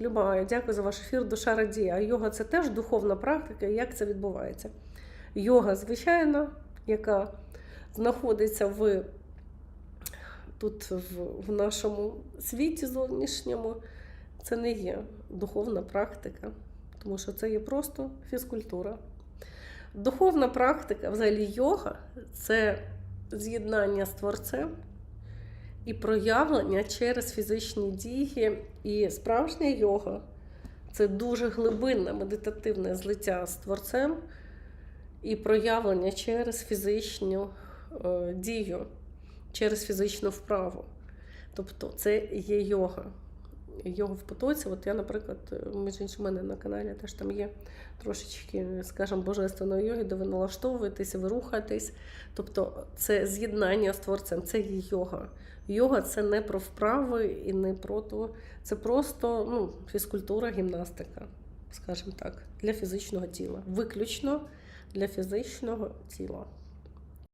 Люба, дякую за ваш ефір. Душа радіє. А йога це теж духовна практика. Як це відбувається? Йога, звичайно, яка знаходиться в, тут в, в нашому світі зовнішньому, це не є духовна практика, тому що це є просто фізкультура. Духовна практика, взагалі йога це з'єднання з творцем і проявлення через фізичні дії. І справжня йога це дуже глибинне медитативне злиття з творцем і проявлення через фізичну е, дію, через фізичну вправу. Тобто це є йога. Йога в потоці. От я, наприклад, е, між іншим, мене на каналі теж там є трошечки, скажімо, божественної йоги, де ви налаштовуєтеся, ви рухаєтесь. Тобто це з'єднання з творцем, це йога. Йога це не про вправи і не про то, це просто ну, фізкультура, гімнастика, скажімо так, для фізичного тіла. Виключно для фізичного тіла.